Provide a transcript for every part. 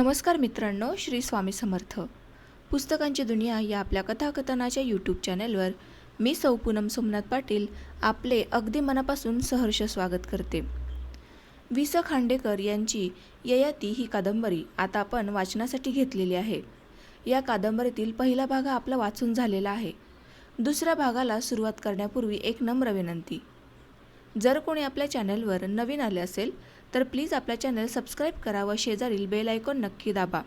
नमस्कार मित्रांनो श्री स्वामी समर्थ. पुस्तकांची दुनिया या आपल्या कथाकथनाच्या यूट्यूब चॅनलवर मी सौ पूनम सोमनाथ पाटील आपले अगदी मनापासून सहर्ष स्वागत करते. वि स खांडेकर यांची ययाती ही कादंबरी आता आपण वाचनासाठी घेतलेली आहे. या कादंबरीतील पहिला भाग आपला वाचून झालेला आहे. दुसऱ्या भागाला सुरुवात करण्यापूर्वी एक नम्र विनंती. जर कोणी आपल्या चॅनलवर नवीन आले असेल तर प्लीज आपल्या चॅनल सबस्क्राईब करा व शेजारील बेल आयकॉन नक्की दाबा.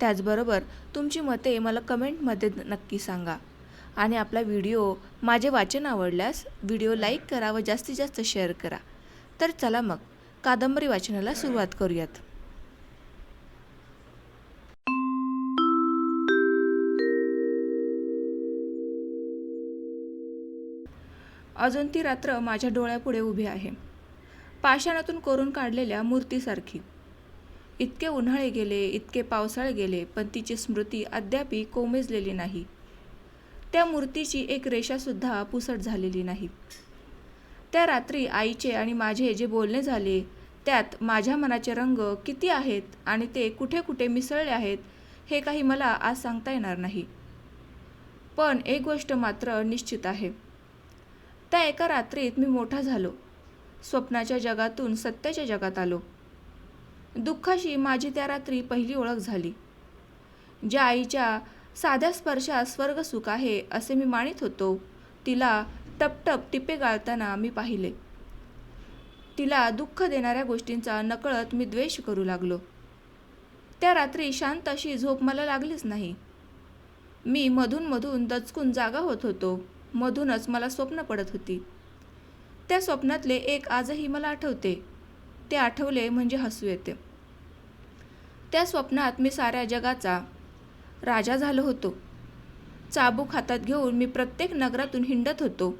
त्याचबरोबर तुमची मते मला कमेंटमध्ये नक्की सांगा. आणि आपला व्हिडिओ माझे वाचन आवडल्यास व्हिडिओ लाईक करा व जास्तीत जास्त शेअर करा. तर चला मग कादंबरी वाचनाला सुरुवात करूयात. अजून ती रात्र माझ्या डोळ्यापुढे उभी आहे. पाषाणातून कोरून काढलेल्या मूर्तीसारखी. इतके उन्हाळे गेले इतके पावसाळे गेले पण तिची स्मृती अद्यापी कोमेजलेली नाही. त्या मूर्तीची एक रेषासुद्धा पुसट झालेली नाही. त्या रात्री आईचे आणि माझे जे बोलणे झाले त्यात माझ्या मनाचे रंग किती आहेत आणि ते कुठे कुठे मिसळले आहेत हे काही मला आज सांगता येणार नाही. पण एक गोष्ट मात्र निश्चित आहे. त्या एका रात्रीत मी मोठा झालो. स्वप्नाच्या जगातून सत्याच्या जगात आलो. दुःखाशी माझी त्या रात्री पहिली ओळख झाली. ज्या आईच्या साध्या स्पर्शात स्वर्ग सुख आहे असे मी मानित होतो तिला टपटप टिपे गाळताना मी पाहिले. तिला दुःख देणाऱ्या गोष्टींचा नकळत मी द्वेष करू लागलो. त्या रात्री शांत अशी झोप मला लागलीच नाही. मी मधून मधून दचकून जागा होत होतो. मधूनच मला स्वप्न पडत होती. त्या स्वप्नातले एक आजही मला आठवते. ते आठवले म्हणजे हसू येते. त्या स्वप्नात मी साऱ्या जगाचा राजा झालो होतो. चाबूक हातात घेऊन मी प्रत्येक नगरातून हिंडत होतो.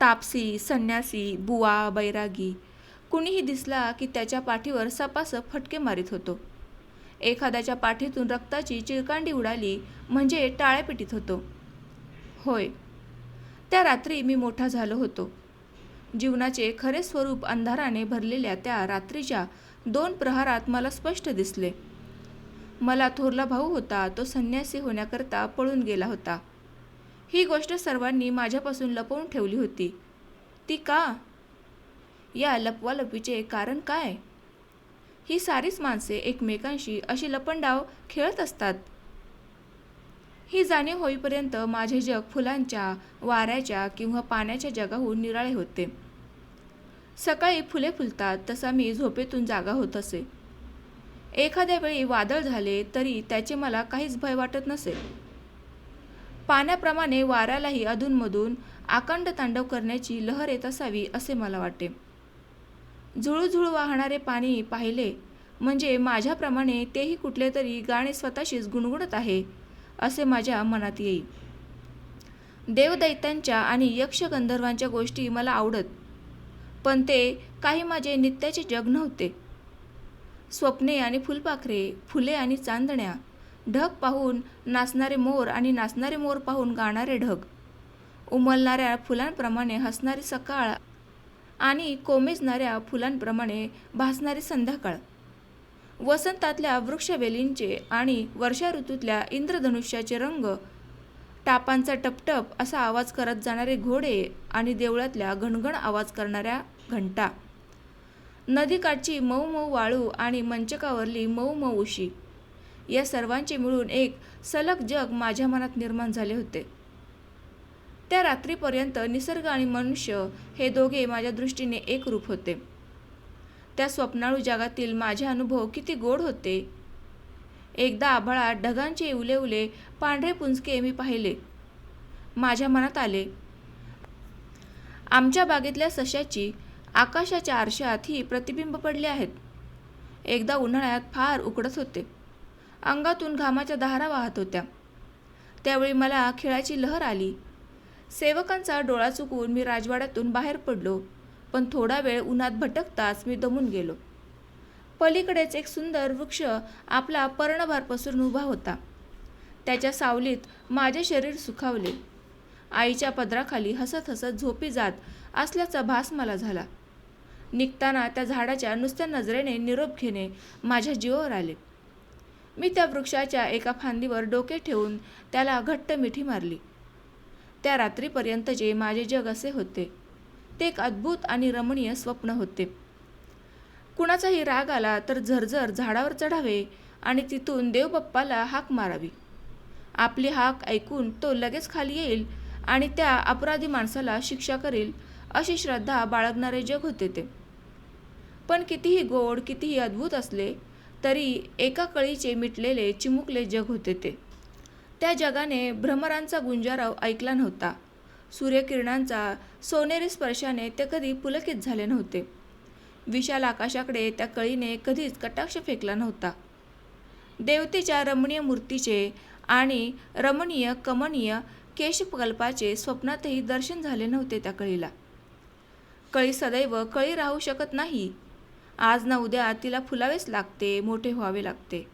तापसी संन्यासी बुवा बैरागी कुणीही दिसला की त्याच्या पाठीवर सपासप फटके मारित होतो. एखाद्याच्या पाठीतून रक्ताची चिळकांडी उडाली म्हणजे टाळ्या पिटीत होतो. होय त्या रात्री मी मोठा झालो होतो. जीवनाचे खरे स्वरूप अंधाराने भरलेल्या त्या रात्रीच्या दोन प्रहारात मला स्पष्ट दिसले. मला थोरला भाऊ होता तो संन्यासी होण्याकरता पळून गेला होता. ही गोष्ट सर्वांनी माझ्यापासून लपवून ठेवली होती. ती का? या लपवालपीचे कारण काय? ही सारीच माणसे एकमेकांशी अशी लपंडाव खेळत असतात. ही जाणीव होईपर्यंत माझे जग फुलांच्या वाऱ्याच्या किंवा पाण्याच्या जगाहून निराळे होते. सकाळी फुले फुलतात तसा मी झोपेतून जागा होत असे. एखाद्या वेळी वादळ झाले तरी त्याचे मला काहीच भय वाटत नसे. पाण्याप्रमाणे वाऱ्यालाही अधूनमधून आकंड तांडव करण्याची लहर येत असावी असे मला वाटे. झुळूझुळू वाहणारे पाणी पाहिले म्हणजे माझ्याप्रमाणे तेही कुठले तरी गाणे स्वतःशीच गुणगुणत आहे. असे माझ्या मनात येई देवदैत्यांच्या आणि यक्ष गंधर्वांच्या गोष्टी मला आवडत पण ते काही माझे नित्याचे जग नव्हते. स्वप्ने आणि फुलपाखरे फुले आणि चांदण्या ढग पाहून नाचणारे मोर आणि नाचणारे मोर पाहून गाणारे ढग उमलणाऱ्या फुलांप्रमाणे हसणारी सकाळ आणि कोमेजणाऱ्या फुलांप्रमाणे भासणारी संध्याकाळ. वसंतातल्या वृक्षवेलींचे आणि वर्षा ऋतूतल्या इंद्रधनुष्याचे रंग टापांचा टपटप असा आवाज करत जाणारे घोडे आणि देवळातल्या घणघण आवाज करणाऱ्या घंटा. नदीकाठची मऊ मऊ वाळू आणि मंचकावरली मऊ मऊ उशी या सर्वांचे मिळून एक सलग जग माझ्या मनात निर्माण झाले होते. त्या रात्रीपर्यंत निसर्ग आणि मनुष्य हे दोघे माझ्या दृष्टीने एकरूप होते. त्या स्वप्नाळू जगातील माझे अनुभव किती गोड होते. एकदा आभाळात ढगांचे उले उले पांढरे पुंजके मी पाहिले. माझ्या मनात आले आमच्या बागेतल्या सश्याची आकाशाच्या आरशात ही प्रतिबिंब पडले आहेत. एकदा उन्हाळ्यात फार उकडत होते. अंगातून घामाच्या धारा वाहत होत्या. त्यावेळी मला खेळाची लहर आली. सेवकांचा डोळा चुकवून मी राजवाड्यातून बाहेर पडलो. पण थोडा वेळ उन्हात भटकताच मी दमून गेलो. पलीकडेच एक सुंदर वृक्ष आपला पर्णभार पसरून उभा होता. त्याच्या सावलीत माझे शरीर सुखावले. आईच्या पदराखाली हसत हसत झोपी जात असल्याचा भास मला झाला. निघताना त्या झाडाच्या नुसत्या नजरेने निरोप घेणे माझ्या जीवावर आले. मी त्या वृक्षाच्या एका फांदीवर डोके ठेवून त्याला घट्ट मिठी मारली. त्या रात्रीपर्यंतचे माझे जग असे होते. ते एक अद्भुत आणि रमणीय स्वप्न होते. कुणाचाही राग आला तर झरझर झाडावर चढावे आणि तिथून देवबाप्पाला हाक मारावी. आपली हाक ऐकून तो लगेच खाली येईल आणि त्या अपराधी माणसाला शिक्षा करील अशी श्रद्धा बाळगणारे जग होते ते. पण कितीही गोड कितीही अद्भुत असले तरी एका कळीचे मिटलेले चिमुकले जग होते ते. त्या जगाने भ्रमरांचा गुंजाराव ऐकला नव्हता. सूर्यकिरणांचा सोनेरी स्पर्शाने ते कधी पुलकित झाले नव्हते. विशाल आकाशाकडे त्या कळीने कधीच कटाक्ष फेकला नव्हता. देवतेच्या रमणीय मूर्तीचे आणि रमणीय कमनीय केशकल्पाचे स्वप्नातही दर्शन झाले नव्हते त्या कळीला. कळी सदैव कळी राहू शकत नाही. आज ना उद्या तिला फुलावेच लागते मोठे व्हावे लागते.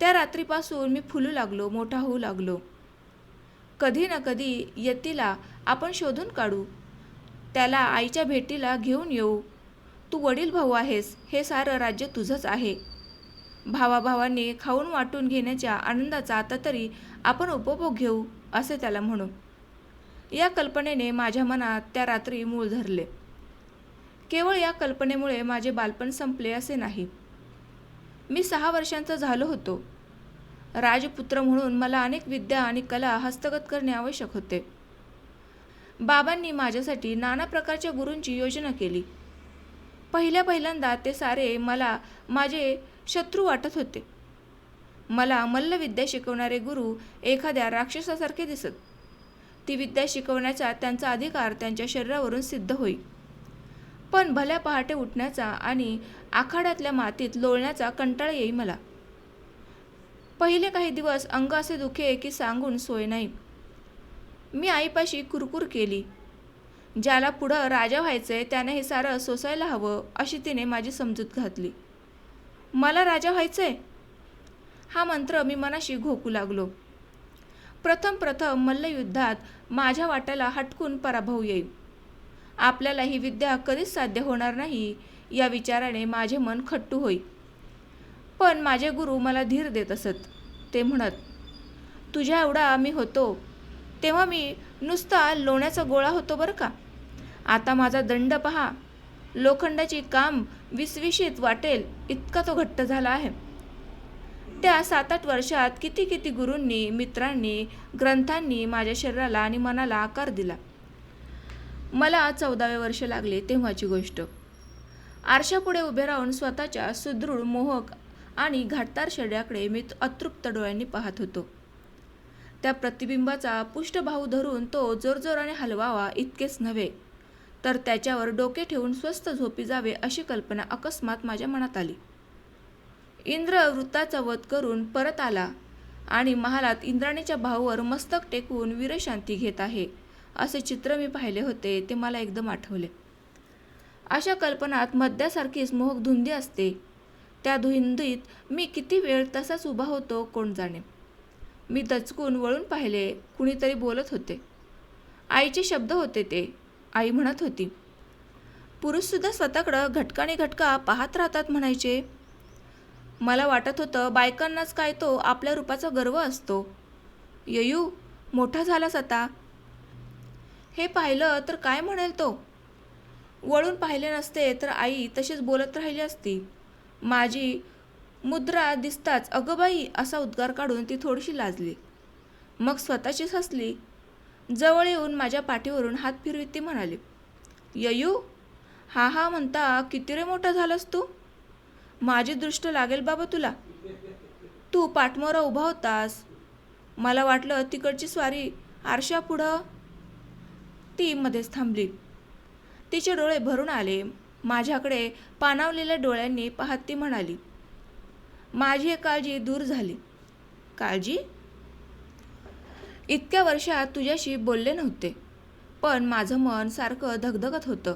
त्या रात्रीपासून मी फुलू लागलो मोठा होऊ लागलो. कधी ना कधी यतीला आपण शोधून काढू. त्याला आईच्या भेटीला घेऊन येऊ. तू वडील भाऊ आहेस हे सारं राज्य तुझंच आहे भावाभावांनी खाऊन वाटून घेण्याच्या आनंदाचा आता तरी आपण उपभोग घेऊ असे त्याला म्हणू. या कल्पनेने माझ्या मनात त्या रात्री मूळ धरले. केवळ या कल्पनेमुळे माझे बालपण संपले असे नाही. मी सहा वर्षांचा झालो होतो. राजपुत्र म्हणून मला अनेक विद्या आणि कला हस्तगत करणे आवश्यक होते. बाबांनी माझ्यासाठी नाना प्रकारच्या गुरूंची योजना केली. पहिल्या पहिल्यांदा ते सारे मला माझे शत्रू वाटत होते. मला मल्लविद्या शिकवणारे गुरु एखाद्या राक्षसासारखे दिसत. ती विद्या शिकवण्याचा त्यांचा अधिकार त्यांच्या शरीरावरून सिद्ध होई. पण भल्या पहाटे उठण्याचा आणि आखाड्यातल्या मातीत लोळण्याचा कंटाळा येई मला. पहिले काही दिवस अंग असे दुखे की सांगून सोय नाही. मी आईपाशी कुरकुर केली. ज्याला पुढं राजा व्हायचंय त्याने हे सारं सोसायला हवं अशी तिने माझी समजूत घातली. मला राजा व्हायचंय? हा मंत्र मी मनाशी घोकू लागलो. प्रथम प्रथम मल्लयुद्धात माझ्या वाट्याला हटकून पराभव येईल. आपल्याला ही विद्या कधीच साध्य होणार नाही या विचाराने माझे मन खट्टू होई पण माझे गुरु मला धीर देत असत. ते म्हणत तुझ्या एवढा मी होतो तेव्हा मी नुसता लोण्याचा गोळा होतो बरं का? आता माझा दंड पहा. लोखंडाची काम विसविशीत वाटेल इतका तो घट्ट झाला आहे. त्या सात आठ वर्षात किती किती गुरूंनी मित्रांनी ग्रंथांनी माझ्या शरीराला आणि मनाला आकार दिला. मला चौदावे वर्ष लागले तेव्हाची गोष्ट. आरशापुढे उभे राहून स्वतःच्या सुदृढ मोहक आणि घाटदार शरीराकडे मी अतृप्त डोळ्यांनी पाहत होतो. त्या प्रतिबिंबाचा पुष्ठभाऊ धरून तो जोरजोराने हलवावा इतकेच नव्हे तर त्याच्यावर डोके ठेवून स्वस्त झोपी जावे अशी कल्पना अकस्मात माझ्या मनात आली. इंद्र वृत्ताचा वध करून परत आला आणि महालात इंद्राणीच्या भाऊवर मस्तक टेकवून वीरशांती घेत आहे असे चित्र मी पाहिले होते ते मला एकदम आठवले. अशा कल्पनात मद्यासारखीच मोहक धुंदी असते त्या धुंदीत मी किती वेळ तसाच उभा होतो कोण जाणे. मी दचकून वळून पाहिले कुणीतरी बोलत होते. आईचे शब्द होते ते. आई म्हणत होती पुरुषसुद्धा स्वतःकडं घटकाने घटका पाहत राहतात म्हणायचे. मला वाटत होतं बायकांनाच काय तो आपल्या रूपाचा गर्व असतो. ययू मोठा झालास आता. हे पाहिलं तर काय म्हणेल तो? वळून पाहिले नसते तर आई तशीच बोलत राहिली असती. माझी मुद्रा दिसताच अगं बाई असा उद्गार काढून ती थोडीशी लाजली. मग स्वतःचीच हसली. जवळ येऊन माझ्या पाठीवरून हात फिरवीत ती म्हणाली ययू हा हा म्हणता किती रे मोठा झालास तू? माझी दृष्ट लागेल बाबा तुला. तू पाठमोरा उभा होतास. मला वाटलं तिकडची स्वारी आरशा पुढं ती मध्येच थांबली. तिचे डोळे भरून आले. माझ्याकडे पानावलेल्या डोळ्यांनी पाहत ती म्हणाली माझी काळजी दूर झाली. काळजी? इतक्या वर्षात तुझ्याशी बोलले नव्हते पण माझं मन सारखं धगधगत होतं.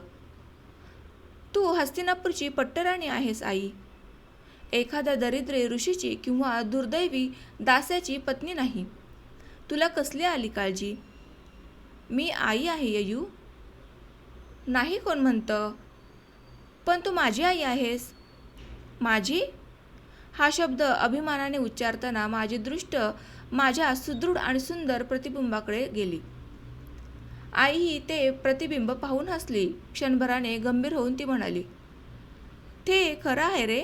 तू हस्तिनापूरची पट्टराणी आहेस आई. एखाद्या दरिद्री ऋषीची किंवा दुर्दैवी दास्याची पत्नी नाही. तुला कसली आली काळजी? मी आई आहे ययू. नाही कोण म्हणतं? पण तू माझी आई आहेस. माझी? हा शब्द अभिमानाने उच्चारताना माझी दृष्ट माझ्या सुदृढ आणि सुंदर प्रतिबिंबाकडे गेली. आई ही ते प्रतिबिंब पाहून हसली. क्षणभराने गंभीर होऊन ती म्हणाली ते खरं आहे रे.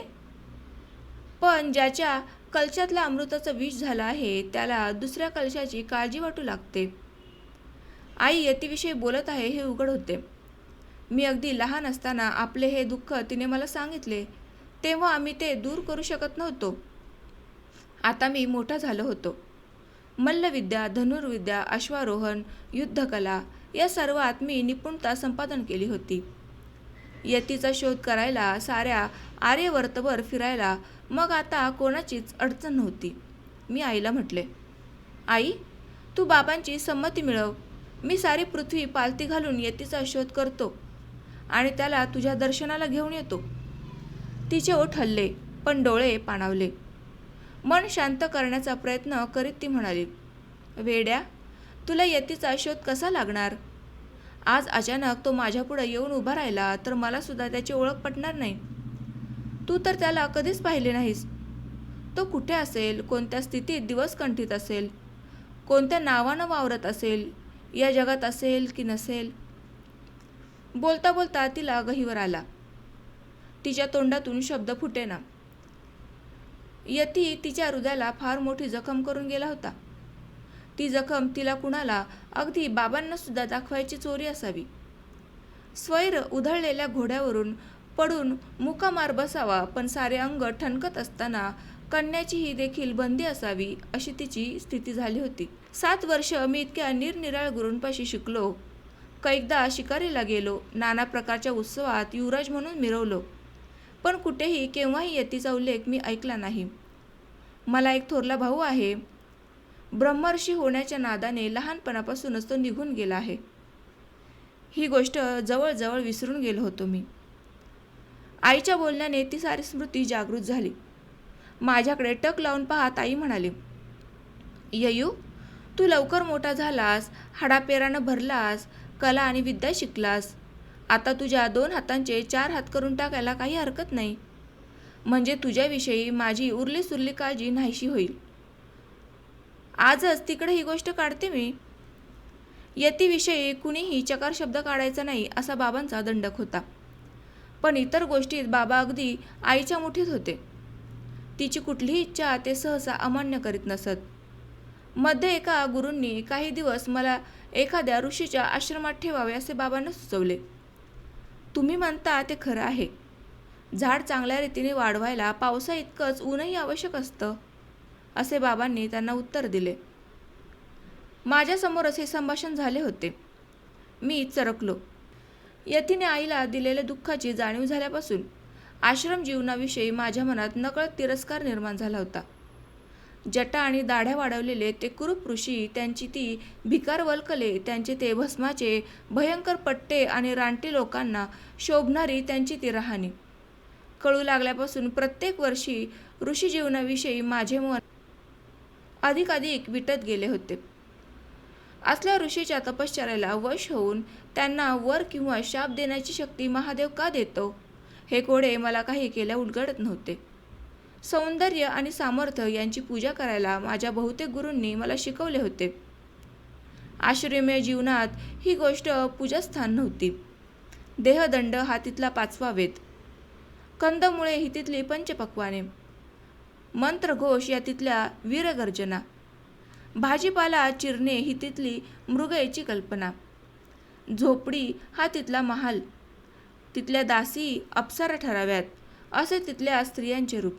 पण ज्याच्या कलशातला अमृताचं विष झालं आहे त्याला दुसऱ्या कलशाची काळजी वाटू लागते. आई यतीविषयी बोलत आहे हे उघड होते. मी अगदी लहान असताना आपले हे दुःख तिने मला सांगितले तेव्हा आम्ही ते दूर करू शकत नव्हतो. आता मी मोठा झालो होतो. मल्लविद्या धनुर्विद्या अश्वारोहण युद्धकला या सर्वात मी निपुणता संपादन केली होती. यतीचा शोध करायला साऱ्या आर्यवर्तभर फिरायला मग आता कोणाचीच अडचण नव्हती. मी आईला म्हटले आई तू बाबांची संमती मिळव. मी सारी पृथ्वी पालती घालून यतीचा शोध करतो. आणि त्याला तुझ्या दर्शनाला घेऊन येतो. तिचे ओठ हल्ले पण डोळे पाणावले. मन शांत करण्याचा प्रयत्न करीत ती म्हणाली वेड्या तुला यतीचा शोध कसा लागणार? आज अचानक तो माझ्यापुढं येऊन उभा राहिला तर मला सुद्धा त्याची ओळख पटणार नाही. तू तर त्याला कधीच पाहिले नाहीस. तो कुठे असेल कोणत्या स्थितीत दिवस कंठीत असेल कोणत्या नावानं वावरत असेल या जगात असेल की नसेल? बोलता बोलता तिला गहीवर आला. तिच्या तोंडातून शब्द फुटेना. यती तिच्या हृदयाला फार मोठी जखम करून गेला होता. ती जखम तिला कुणाला अगदी बाबांना सुद्धा दाखवायची चोरी असावी. स्वैर उधळलेल्या घोड्यावरून पडून मुकामार बसावा पण सारे अंग ठणकत असताना कन्याची ही देखील बंदी असावी अशी तिची स्थिती झाली होती. सात वर्ष मी इतक्या निरनिराळ गुरूंपाशी शिकलो कैकदा शिकारीला गेलो. नाना प्रकारच्या उत्सवात युवराज म्हणून मिरवलो. पण कुठेही केव्हाही यतीचा उल्लेख मी ऐकला नाही. मला एक थोरला भाऊ आहे. ब्रह्मर्षी होण्याच्या नादाने लहानपणापासूनच तो निघून गेला आहे. ही गोष्ट जवळजवळ विसरून गेलो होतो मी. आईच्या बोलण्याने ती सारी स्मृती जागृत झाली. माझ्याकडे टक लावून पाहत आई म्हणाली ययू तू लवकर मोठा झालास हाडापेरानं भरलास कला आणि विद्या शिकलास. आता तुझ्या दोन हातांचे चार हात करून टाकायला काही हरकत नाही. म्हणजे तुझ्याविषयी माझी उरली सुरली काळजी नाहीशी होईल. आजच तिकडे ही गोष्ट काढते मी. यतीविषयी कुणीही चकार शब्द काढायचा नाही असा बाबांचा दंडक होता. पण इतर गोष्टीत बाबा अगदी आईच्या मुठीत होते. तिची कुठलीही इच्छा ते सहसा अमान्य करीत नसत. मध्ये एका गुरूंनी काही दिवस मला एखाद्या ऋषीच्या आश्रमात ठेवावे असे बाबांना सुचवले. तुम्ही म्हणता ते खरं आहे. झाड चांगल्या रीतीने वाढवायला पावसा इतकंच ऊनही आवश्यक असतं असे बाबांनी त्यांना उत्तर दिले. माझ्यासमोरच हे संभाषण झाले होते. मी चरकलो. यतीने आईला दिलेल्या दुःखाची जाणीव झाल्यापासून आश्रम जीवनाविषयी माझ्या मनात नकळत तिरस्कार निर्माण झाला होता. जटा आणि दाढ्या वाढवलेले ते कुरूप ऋषी त्यांची ती भिकार वल्कले त्यांचे ते भस्माचे भयंकर पट्टे आणि रानटी लोकांना शोभणारी त्यांची ती राहणी. कळू लागल्यापासून प्रत्येक वर्षी ऋषी जीवनाविषयी माझे मन अधिकाधिक विटत गेले होते. असल्या ऋषीच्या तपश्चर्याला वश होऊन त्यांना वर किंवा शाप देण्याची शक्ती महादेव का देतो? हे कोडे मला काही केल्या उलगडत नव्हते. सौंदर्य आणि सामर्थ्य यांची पूजा करायला माझ्या बहुतेक गुरूंनी मला शिकवले होते. आश्रमय जीवनात ही गोष्ट पूजास्थान नव्हती. देहदंड हा तिथला पाचवा वेद कंदमुळे ही तिथली पंचपक्वाने. मंत्रघोष या तिथल्या वीरगर्जना. भाजीपाला चिरणे ही तिथली मृगयेची कल्पना. झोपडी हा तिथला महाल. तिथल्या दासी अप्सरा ठराव्यात असे तिथल्या स्त्रियांचे रूप.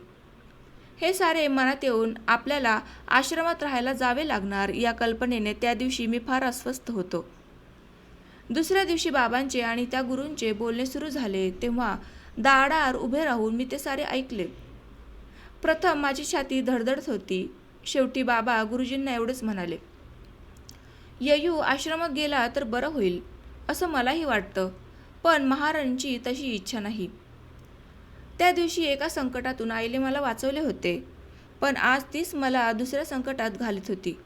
हे सारे मनात येऊन आपल्याला आश्रमात राहायला जावे लागणार या कल्पनेने त्या दिवशी मी फार अस्वस्थ होतो. दुसऱ्या दिवशी बाबांचे आणि त्या गुरूंचे बोलणे सुरू झाले तेव्हा दाडार उभे राहून मी ते सारे ऐकले. प्रथम माझी छाती धडधडत होती. शेवटी बाबा गुरुजींना एवढेच म्हणाले ययू आश्रमात गेला तर बरं होईल असं मलाही वाटतं पण महाराणची तशी इच्छा नाही. त्या दिवशी एका संकटातून आईने मला वाचवले होते. पण आज तीच मला दुसऱ्या संकटात घालत होती.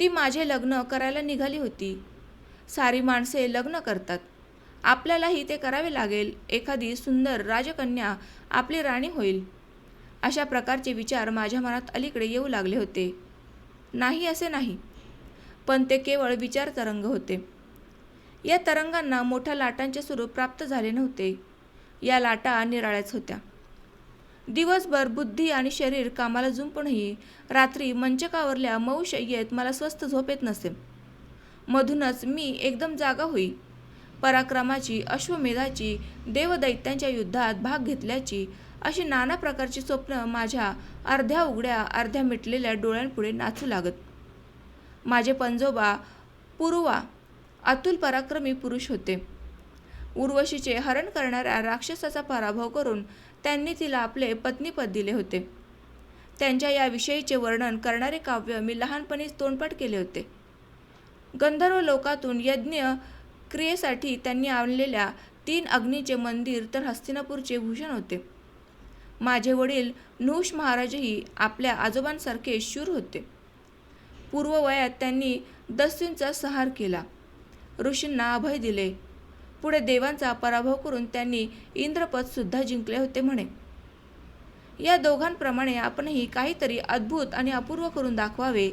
ती माझे लग्न करायला निघाली होती. सारी माणसे लग्न करतात. आपल्यालाही ते करावे लागेल. एखादी सुंदर राजकन्या आपली राणी होईल. अशा प्रकारचे विचार माझ्या मनात अलीकडे येऊ लागले होते. नाही असे नाही. पण ते केवळ विचार तरंग होते. या तरंगांना मोठ्या लाटांचे स्वरूप प्राप्त झाले नव्हते. या लाटा निराळ्याच होत्या. दिवसभर बुद्धी आणि शरीर कामाला जुंपूनही रात्री मंचकावरल्या मऊ शय्येत मला स्वस्त झोप येत नसे. मधूनच मी एकदम जागा होई. पराक्रमाची अश्वमेधाची देवदैत्यांच्या युद्धात भाग घेतल्याची अशी नाना प्रकारची स्वप्न माझ्या अर्ध्या उघड्या अर्ध्या मिटलेल्या डोळ्यांपुढे नाचू लागत. माझे पंजोबा पुरुवा अतुल पराक्रमी पुरुष होते. उर्वशीचे हरण करणाऱ्या राक्षसाचा पराभव करून त्यांनी तिला आपले पत्नीपद दिले होते. त्यांच्या या विषयीचे वर्णन करणारे काव्य मी लहानपणीच तोंडपाठ केले होते. गंधर्व लोकातून यज्ञ क्रियेसाठी त्यांनी आणलेल्या तीन अग्नीचे मंदिर तर हस्तिनापूरचे भूषण होते. माझे वडील नूष महाराजही आपल्या आजोबांसारखे शूर होते. पूर्ववयात त्यांनी दस्यूंचा संहार केला. ऋषींना अभय दिले. पुढे देवांचा पराभव करून त्यांनी इंद्रपद सुद्धा जिंकले होते म्हणे. या दोघांप्रमाणे आपणही काहीतरी अद्भुत आणि अपूर्व करून दाखवावे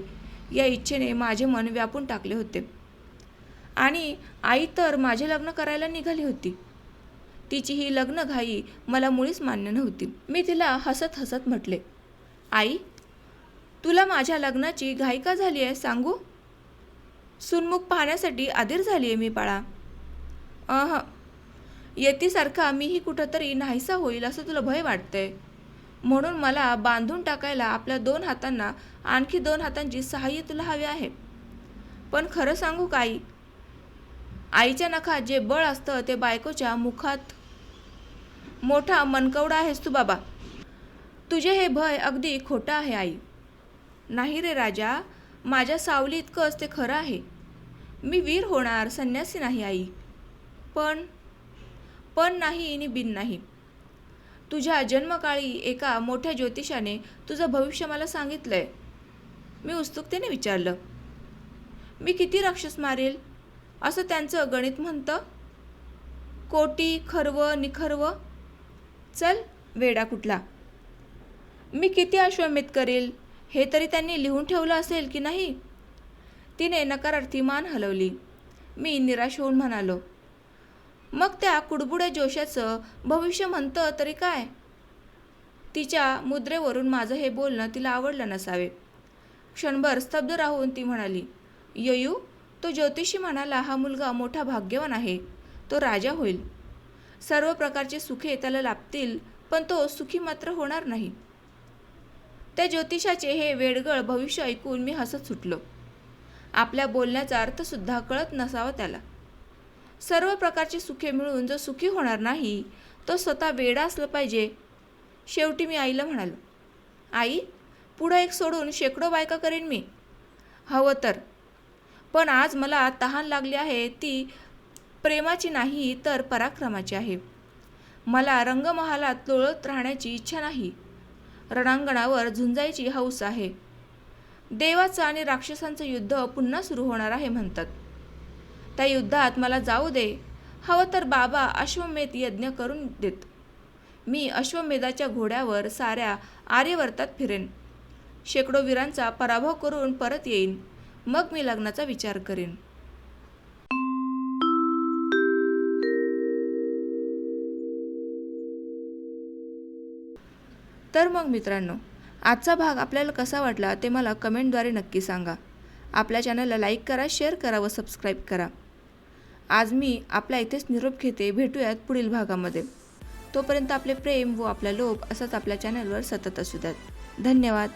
या इच्छेने माझे मन व्यापून टाकले होते. आणि आई तर माझे लग्न करायला निघाली होती. तिची ही लग्न घाई मला मुळीच मान्य नव्हती. मी तिला हसत हसत म्हटले आई तुला माझ्या लग्नाची घाई का झाली आहे? सांगू? सुनमुख पाहण्यासाठी आधीर झाली आहे मी बाळा. अह येतीसारखा मीही कुठंतरी नाहीसा होईल असं तुला भय वाटतंय? म्हणून मला बांधून टाकायला आपल्या दोन हातांना आणखी दोन हातांची सहाय्य तुला हवे आहे. पण खरं सांगू काही आईच्या नखात जे बळ असतं ते बायकोच्या मुखात मोठा मनकवडा आहेस तू बाबा. तुझे हे भय अगदी खोटं आहे आई. नाही रे राजा माझ्या सावली इतकंच ते खरं आहे. मी वीर होणार संन्यासी नाही आई. पण पण नाही आणि बिन नाही. तुझ्या जन्मकाळी एका मोठ्या ज्योतिषाने तुझं भविष्य मला सांगितलंय. मी उत्सुकतेने विचारलं मी किती राक्षस मारेल? असं त्यांचं गणित म्हणतं. कोटी खर्व निखर्व? चल वेडा कुठला? मी किती अश्वमेध करेल? हे तरी त्यांनी लिहून ठेवलं असेल की नाही? तिने नकारार्थी मान हलवली. मी निराश होऊन म्हणालो मग त्या कुडबुड्या जोशाचं भविष्य म्हणतं तरी काय? तिच्या मुद्रेवरून माझं हे बोलणं तिला आवडलं नसावे. क्षणभर स्तब्ध राहून ती म्हणाली ययू तो ज्योतिषी म्हणाला हा मुलगा मोठा भाग्यवान आहे. तो राजा होईल. सर्व प्रकारचे सुखे त्याला लाभतील पण तो सुखी मात्र होणार नाही. त्या ज्योतिषाचे हे वेडगळ भविष्य ऐकून मी हसत सुटलो. आपल्या बोलण्याचा अर्थसुद्धा कळत नसावा त्याला. सर्व प्रकारची सुखे मिळून जो सुखी होणार नाही तो स्वतः वेडा असलं पाहिजे. शेवटी मी आईला म्हणालो आई पुढं एक सोडून शेकडो बायका करेन मी. हवं तर. पण आज मला तहान लागली आहे ती प्रेमाची नाही तर पराक्रमाची आहे. मला रंगमहालात लोळत राहण्याची इच्छा नाही. रणांगणावर झुंजायची हौस आहे. देवाचं आणि राक्षसांचं युद्ध पुन्हा सुरू होणार आहे म्हणतात. त्या युद्धात मला जाऊ दे. हवं तर बाबा अश्वमेध यज्ञ करून देत. मी अश्वमेधाच्या घोड्यावर साऱ्या आर्यवर्तात फिरेन. शेकडो वीरांचा पराभव करून परत येईन. मग मी लग्नाचा विचार करेन. तर मग मित्रांनो आजचा भाग आपल्याला कसा वाटला ते मला कमेंटद्वारे नक्की सांगा. आपल्या चॅनलला लाईक करा शेअर करा व सबस्क्राईब करा. आज मी आपल्या इथेच निरोप घेते. भेटूयात पुढील भागामध्ये. तोपर्यंत आपले प्रेम व आपला लोभ असाच आपल्या चॅनलवर सतत असू द्यात. धन्यवाद.